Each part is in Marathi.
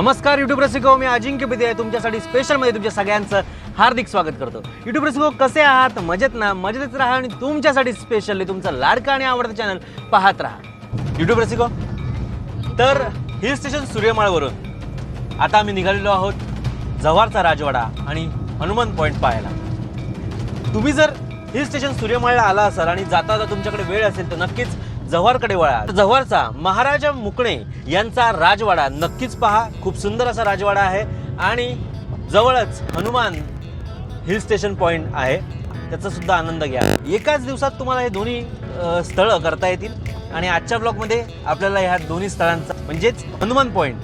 नमस्कार युट्यूब रसिको मी अजिंक्य बिदे आहे. तुमच्यासाठी स्पेशलमध्ये तुमच्या सगळ्यांचं हार्दिक स्वागत करतो. युट्यूब रसिको कसे आहात? मजेत ना? मजेतच राहा आणि तुमच्यासाठी स्पेशली तुमचं लाडका आणि आवडतं चॅनल पाहत राहा. युट्यूब रसिको तर हिल स्टेशन सूर्यमाळवरून आता आम्ही निघालेलो आहोत जव्हारचा राजवाडा आणि हनुमान पॉईंट पाहायला. तुम्ही जर हिल स्टेशन सूर्यमाळला आला असाल आणि जाता जाता तुमच्याकडे वेळ असेल तर नक्कीच जव्हारकडे वळा. जव्हारचा महाराजा मुकणे यांचा राजवाडा. नक्कीच पहा खूप सुंदर असा राजवाडा आहे. आणि जवळच हनुमान हिल स्टेशन पॉईंट आहे. त्याचा सुद्धा आनंद घ्या. एकाच दिवसात तुम्हाला हे दोन्ही स्थळं करता येतील. आणि आजच्या ब्लॉगमध्ये आपल्याला ह्या दोन्ही स्थळांचा म्हणजेच हनुमान पॉईंट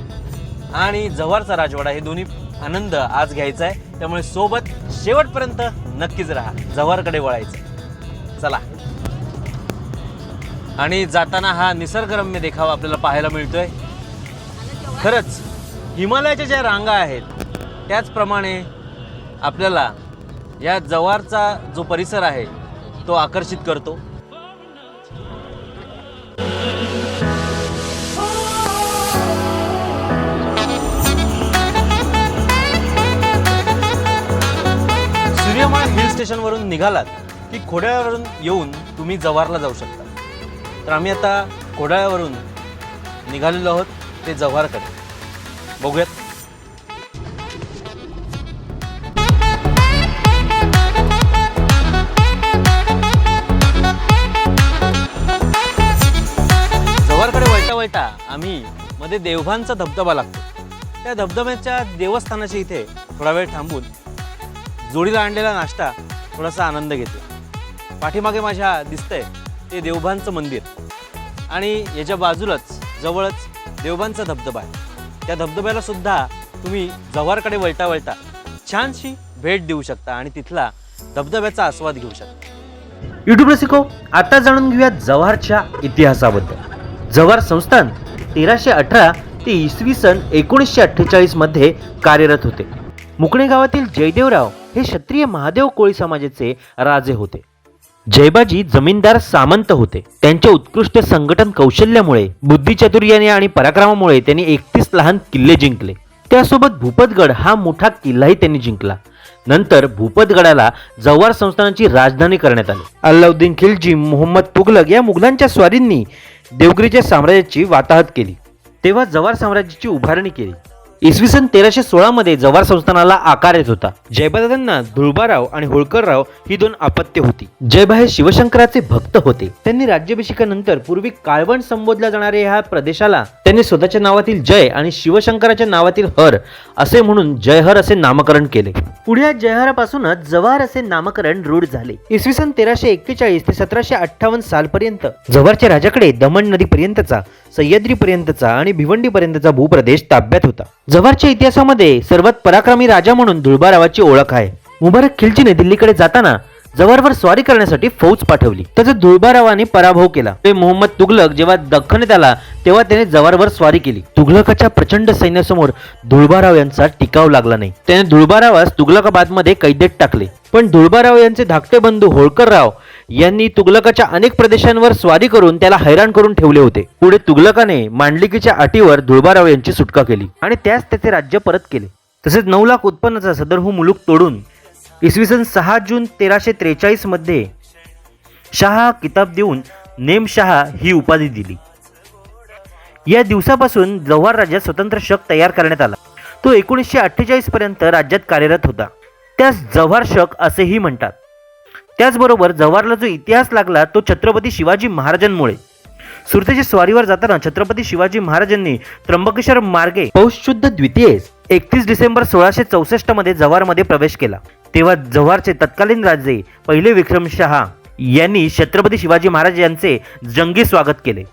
आणि जव्हारचा राजवाडा हे दोन्ही आनंद आज घ्यायचा आहे. त्यामुळे सोबत शेवटपर्यंत नक्कीच राहा. जव्हारकडे वळायचं. चला. आणि जाताना हा निसर्गरम्य देखावा आपल्याला पाहायला मिळतोय. खरंच हिमालयाच्या ज्या रांगा आहेत त्याचप्रमाणे आपल्याला या जवारचा जो परिसर आहे तो आकर्षित करतो. सूर्यमाळ हिल स्टेशनवरून निघालात की खोड्यावरून येऊन तुम्ही जवारला जाऊ शकता. तर आम्ही आता घोडाळ्यावरून निघालेलो आहोत ते जव्हारकडे. बघूयात. जव्हारकडे वळता वळता आम्ही मध्ये देवभानचा धबधबा लागतो. त्या धबधब्याच्या देवस्थानाच्या इथे थोडा वेळ थांबून जोडीला आणलेला नाश्ता थोडासा आनंद घेतो पाठीमागे माझ्या दिसतंय ते देवभानचं मंदिर. आणि याच्या बाजूलाच जवळच देवबांचा धबधबा आहे. त्या धबधब्याला सुद्धा तुम्ही जव्हारकडे वळता वळता छानशी भेट देऊ शकता आणि तिथला धबधब्याचा आस्वाद घेऊ शकता. युट्यूब रसिको आता जाणून घेऊया जव्हारच्या इतिहासाबद्दल. जव्हार संस्थान तेराशे अठरा ते इसवी सन एकोणीसशे अठ्ठेचाळीसमध्ये कार्यरत होते. मुकणे गावातील जयदेवराव हे क्षत्रिय महादेव कोळी समाजाचे राजे होते. जयबाजी जमीनदार सामंत होते. त्यांच्या उत्कृष्ट संघटन कौशल्यामुळे बुद्धिचातुर्याने आणि पराक्रमामुळे त्यांनी एकतीस लहान किल्ले जिंकले. त्यासोबत भूपतगड हा मोठा किल्लाही त्यांनी जिंकला. नंतर भूपतगडाला जव्हार संस्थानाची राजधानी करण्यात आली. अल्लाउद्दीन खिलजी मोहम्मद तुगलक या मुघलांच्या स्वारींनी देवगिरीच्या साम्राज्याची वाताहत केली. तेव्हा जव्हार साम्राज्याची उभारणी केली. इसवी सन तेराशे सोळा मध्ये जव्हार संस्थानाला आकार येत होता. जयबादांना धुळबाराव आणि होळकरराव ही दोन अपत्य होती. जयबा हे शिवशंकराचे भक्त होते. त्यांनी राज्याभिषेकानंतर पूर्वी काळवण संबोधल्या जाणाऱ्या ह्या प्रदेशाला त्यांनी स्वतःच्या नावातील जय आणि शिवशंकराच्या नावातील हर असे म्हणून जयहर असे नामकरण केले. पुढे जयहरापासूनच जव्हार असे नामकरण रूढ झाले. इसवी सन तेराशे एक्केचाळीस ते सतराशे अठ्ठावन्न सालपर्यंत जव्हारच्या राजाकडे दमण नदीपर्यंतचा सह्याद्रीपर्यंतचा आणि भिवंडीपर्यंतचा भूप्रदेश ताब्यात होता. जव्हारच्या इतिहासामध्ये सर्वात पराक्रमी राजा म्हणून धुळबारावाची ओळख आहे. मुबारक खिलजीने दिल्लीकडे जाताना जव्हारवर स्वारी करण्यासाठी फौज पाठवली. त्याचा धुळबारावाने पराभव केला. ते मोहम्मद तुगलक जेव्हा दख्खने त्याला तेव्हा त्याने जवारवर स्वारी केली. तुघलकाच्या प्रचंड सैन्यासमोर धुळबाराव यांचा टिकाव लागला नाही. त्याने धुळबारावास तुघलकाबादमध्ये कैदेत टाकले. पण धुळबाराव यांचे धाकटे बंधू होळकरराव यांनी तुघलकाच्या अनेक प्रदेशांवर स्वारी करून त्याला हैराण करून ठेवले होते. पुढे तुगलकाने मांडलिकीच्या अटीवर धुळबाराव यांची सुटका केली आणि त्यास त्याचे राज्य परत केले. तसेच नऊ लाख उत्पन्नाचा सदरहू हो मुलूक तोडून इसवी सन सहा जून तेराशे त्रेचाळीसमध्ये शहा किताब देऊन नेमशहा ही उपाधी दिली. या दिवसापासून जव्हार राज्यात स्वतंत्र शक तयार करण्यात आला. तो एकोणीसशे अठ्ठेचाळीस पर्यंत राज्यात कार्यरत होता. त्यास जव्हार शक असेही म्हणतात. त्याचबरोबर जव्हारला जो इतिहास लागला तो छत्रपती शिवाजी महाराजांमुळे. सुरतेच्या स्वारीवर जाताना छत्रपती शिवाजी महाराजांनी त्र्यंबकेश्वर मार्गे पौष शुद्ध द्वितीय एकतीस डिसेंबर सोळाशे चौसष्टमध्ये जव्हारमध्ये प्रवेश केला. तेव्हा जव्हारचे तत्कालीन राजे पहिले विक्रमशहा यांनी छत्रपती शिवाजी महाराज यांचे जंगी स्वागत केले.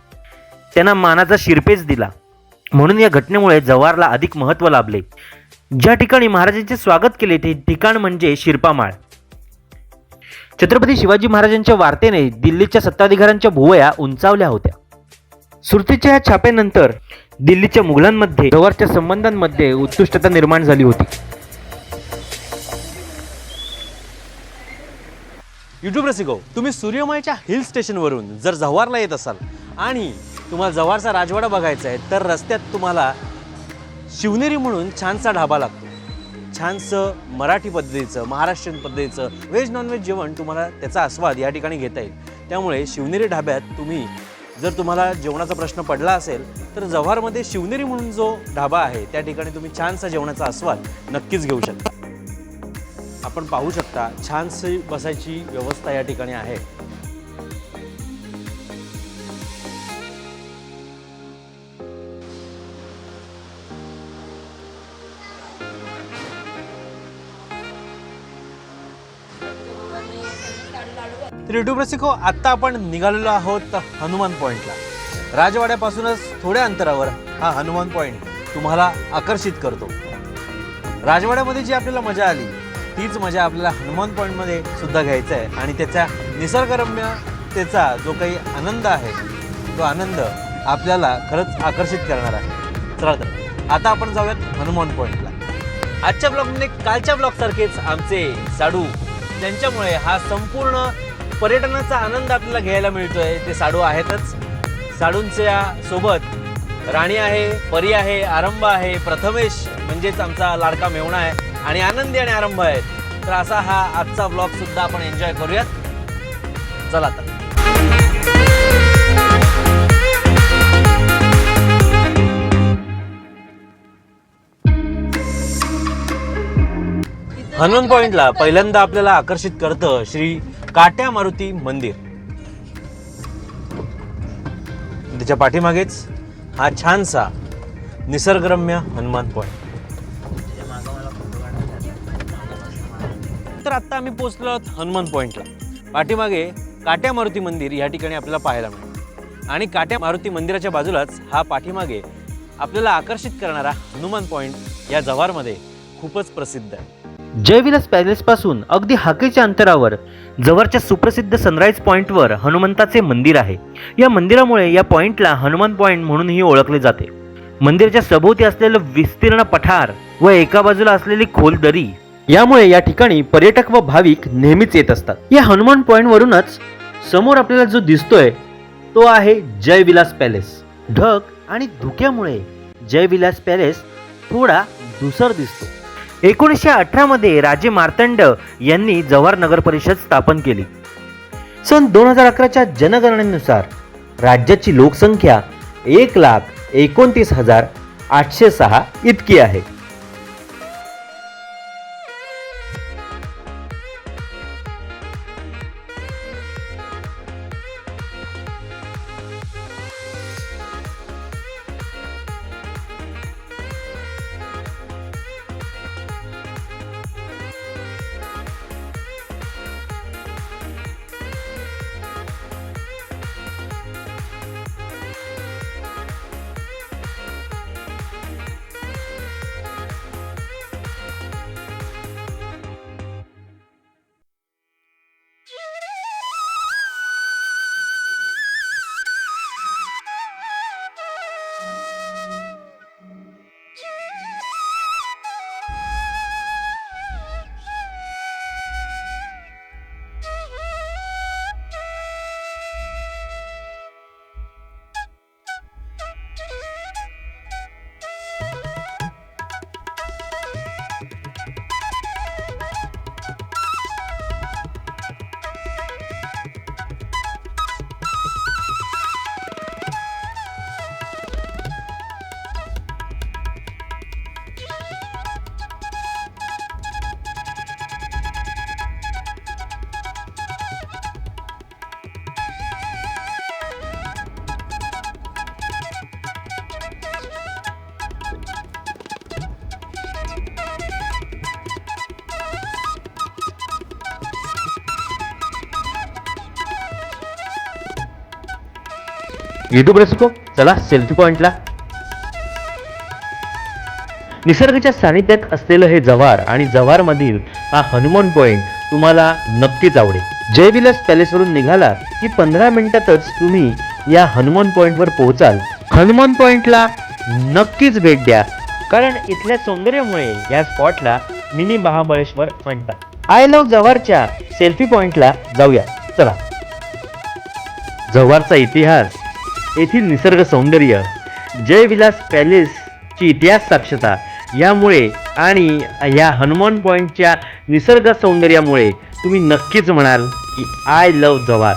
त्यांना मानाचा शिरपेच दिला. म्हणून या घटनेमुळे जव्हारला अधिक महत्त्व लाभले. ज्या ठिकाणी महाराजांचे स्वागत केले ते ठिकाण म्हणजे शिरपामाळ. छत्रपती शिवाजी महाराजांच्या वार्तेने दिल्लीच्या सत्ताधिकाऱ्यांच्या भुवया उंचावल्या होत्या. सुरतीच्या या छाप्यानंतर दिल्लीच्या मुघलांमध्ये जव्हारच्या संबंधांमध्ये उत्कृष्टता निर्माण झाली होती. युट्यूब रसिको तुम्ही सूर्यमाळ्याच्या हिल स्टेशनवरून जर जव्हारला येत असाल आणि तुम्हाला जव्हारचा राजवाडा बघायचा आहे तर रस्त्यात तुम्हाला शिवनेरी म्हणून छानसा ढाबा लागतो. छानसं मराठी पद्धतीचं महाराष्ट्रीयन पद्धतीचं व्हेज नॉनव्हेज जेवण तुम्हाला त्याचा आस्वाद या ठिकाणी घेता येईल. त्यामुळे शिवनेरी ढाब्यात तुम्ही जर तुम्हाला जेवणाचा प्रश्न पडला असेल तर जव्हारमध्ये शिवनेरी म्हणून जो ढाबा आहे त्या ठिकाणी तुम्ही छानसा जेवणाचा आस्वाद नक्कीच घेऊ शकता. आपण पाहू शकता छानशी बसायची व्यवस्था या ठिकाणी आहे. तर युट्यूब रसिको आत्ता आपण निघालेलो आहोत हनुमान पॉईंटला राजवाड्यापासूनच थोड्या अंतरावर हा हनुमान पॉईंट तुम्हाला आकर्षित करतो. राजवाड्यामध्ये जी आपल्याला मजा आली तीच मजा आपल्याला हनुमान पॉईंटमध्ये सुद्धा घ्यायचा आहे. आणि त्याच्या निसर्गरम्यतेचा जो काही आनंद आहे तो आनंद आपल्याला खरंच आकर्षित करणार आहे. चला तर आता आपण जाऊयात हनुमान पॉईंटला आजच्या ब्लॉगमध्ये कालच्या ब्लॉगसारखेच आमचे साडू त्यांच्यामुळे हा संपूर्ण पर्यटनाचा आनंद आपल्याला घ्यायला मिळतोय. ते साडू आहेतच. साडूंच्या सोबत राणी आहे परी आहे आरंभ आहे प्रथमेश म्हणजेच आमचा लाडका मेवणा आहे आणि आनंदी आणि आरंभ आहेत. तर असा हा आजचा ब्लॉग सुद्धा आपण एन्जॉय करूयात. चला तर. हनुमान पॉइंटला पहिल्यांदा आपल्याला आकर्षित करतं श्री काट्या मारुती मंदिर. त्याच्या पाठीमागेच हा छानसा निसर्गरम्य हनुमान पॉईंट तर आत्ता आम्ही पोहोचलो आहोत हनुमान पॉईंटला पाठीमागे काट्या मारुती मंदिर या ठिकाणी आपल्याला पाहायला मिळेल. आणि काट्या मारुती मंदिराच्या बाजूलाच हा पाठीमागे आपल्याला आकर्षित करणारा हनुमान पॉईंट या जव्हारमध्ये खूपच प्रसिद्ध आहे. जयविलास पॅलेसपासून अगदी हाकेच्या अंतरावर जवळच्या सुप्रसिद्ध सनराईज पॉईंटवर हनुमंताचे मंदिर आहे. या मंदिरामुळे या पॉईंटला हनुमान पॉईंट म्हणूनही ओळखले जाते. मंदिराच्या सभोवती असलेलं विस्तीर्ण पठार व एका बाजूला असलेली खोल दरी यामुळे या ठिकाणी पर्यटक व भाविक नेहमीच येत असतात. या हनुमान पॉईंटवरूनच समोर आपल्याला जो दिसतोय तो आहे जयविलास पॅलेस. ढग आणि धुक्यामुळे जयविलास पॅलेस थोडा धुसर दिसतो. एकोणीसशे अठरामध्ये राजे मार्तंड यांनी जव्हार नगर परिषद स्थापन केली. सन दोन हजार अकराच्या जनगणनेनुसार राज्याची लोकसंख्या एक लाख एकोणतीस हजार आठशे सहा इतकी आहे. युट्यूब रसिको चला सेल्फी पॉइंटला निसर्गाच्या सानिध्यात असलेलं हे जव्हार आणि जव्हारमधील हा हनुमान पॉईंट तुम्हाला नक्कीच आवडेल. जयविलास पॅलेसवरून निघाला की पंधरा मिनिटातच तुम्ही या हनुमान पॉईंटवर पोहोचाल. हनुमान पॉईंटला नक्कीच भेट द्या. कारण इथल्या सौंदर्यामुळे या स्पॉटला मिनी महाबळेश्वर म्हणतात. आय लव्ह जव्हारच्या सेल्फी पॉईंटला जाऊया. चला. जव्हारचा इतिहास येथील निसर्ग सौंदर्य जयविलास पॅलेसची इतिहास साक्षरता यामुळे आणि ह्या हनुमान पॉईंटच्या निसर्ग सौंदर्यामुळे तुम्ही नक्कीच म्हणाल की I love Jawhar.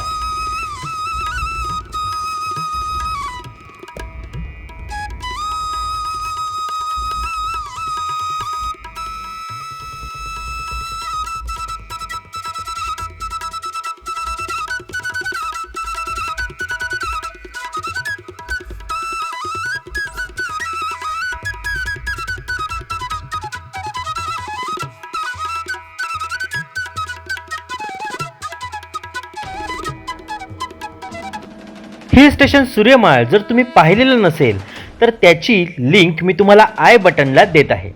Hill station Suryamal जर तुम्ही पाहिलेलं नसेल तर त्याची लिंक मी तुम्हाला आय बटनला देत आहे.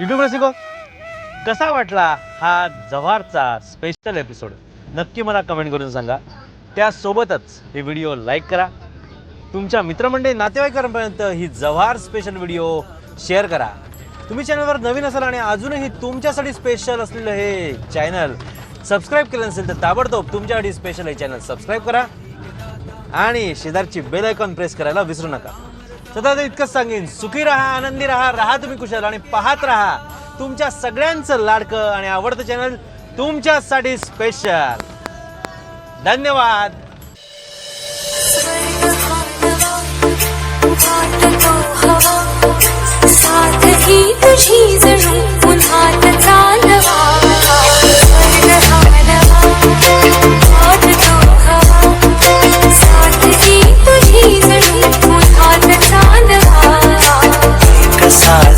युट्यूब रसिको कसा वाटला हा जव्हारचा स्पेशल एपिसोड नक्की मला कमेंट करून सांगा. त्यासोबतच हे व्हिडिओ लाईक करा. तुमच्या मित्रमंडळी नातेवाईकांपर्यंत ही जव्हार स्पेशल व्हिडिओ शेअर करा. तुम्ही चॅनलवर नवीन असाल आणि अजूनही तुमच्यासाठी स्पेशल असलेलं हे चॅनल सबस्क्राईब केलं नसेल तर ताबडतोब तुमच्यासाठी स्पेशल हे चॅनल सबस्क्राईब करा. आणि शेजारची बेल आयकॉन प्रेस करायला विसरू नका. सतत इतकंच सांगेन. सुखी राहा आनंदी राहा राहा तुम्ही कुशल आणि पाहत राहा तुमच्या सगळ्यांचं लाडकं आणि आवडतं चॅनल तुमच्यासाठी स्पेशल धन्यवाद. साथ ही तुझी जणू पुन्हा